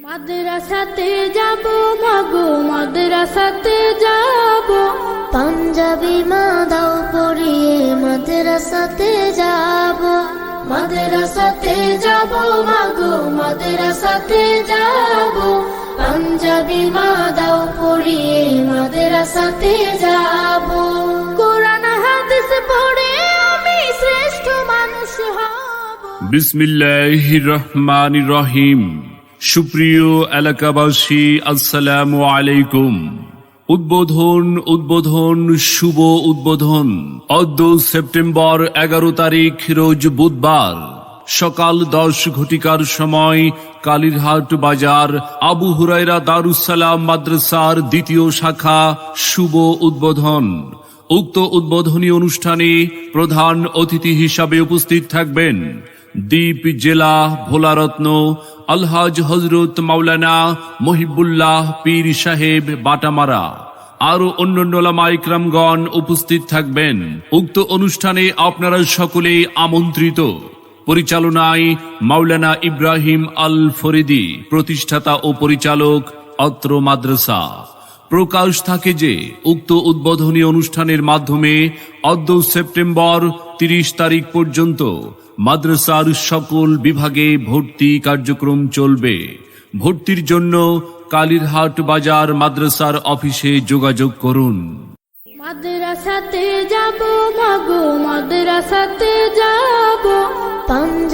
মাদ্রাসাতে যাব, মাগো, মাদ্রাসাতে যাব। পাঞ্জাবি মা দাও মাদ্রাসাতে যাব। মাদ্রাসাতে যাব, মাগো, মাদ্রাসাতে যাব। পাঞ্জাবি মা দাও মাদ্রাসাতে যাব। কোরআন, হাদিস পড়ে আমি শ্রেষ্ঠ মানুষ হব। বিসমিল্লাহ রহমান রহিম। সুপ্রিয় এলাকাবাসী, আসসালামু আলাইকুম। উদ্বোধন উদ্বোধন, শুভ উদ্বোধন। অদ্য সেপ্টেম্বর এগারো তারিখ, রোজ বুধবার। সকাল দশ ঘটিকার সময় কালীরহাট বাজার, আবু হুরাইরা দারুসালাম মাদ্রাসার দ্বিতীয় শাখা, শুভ উদ্বোধন। উক্ত উদ্বোধনী অনুষ্ঠানে প্রধান অতিথি হিসাবে উপস্থিত থাকবেন দ্বীপ, জেলা, ভোলারত্ন, আলহাজ হজরত মাওলানা মহিবুল্লাহ পীর সাহেব বাটামারা। আরও অন্যান্য লামাইকরামগণ উপস্থিত থাকবেন। উক্ত অনুষ্ঠানে আপনারা সকলেই আমন্ত্রিত। পরিচালনায় মাওলানা ইব্রাহিম আল ফরিদি প্রতিষ্ঠাতা ও পরিচালক অত্র মাদ্রাসা। প্রকাশ থাকে যে, উক্ত উদ্বোধনী অনুষ্ঠানের মাধ্যমে অদ্য সেপ্টেম্বর তিরিশ তারিখ পর্যন্ত মাদ্রাসার সকল বিভাগে ভর্তি কার্যক্রম চলবে। ভর্তির জন্য কালীরহাট বাজার মাদ্রাসার অফিসে যোগাযোগ করুন। মাদ্রাসাতে যাব মাগো মাদ্রাসাতে যাব। পাঞ্জাব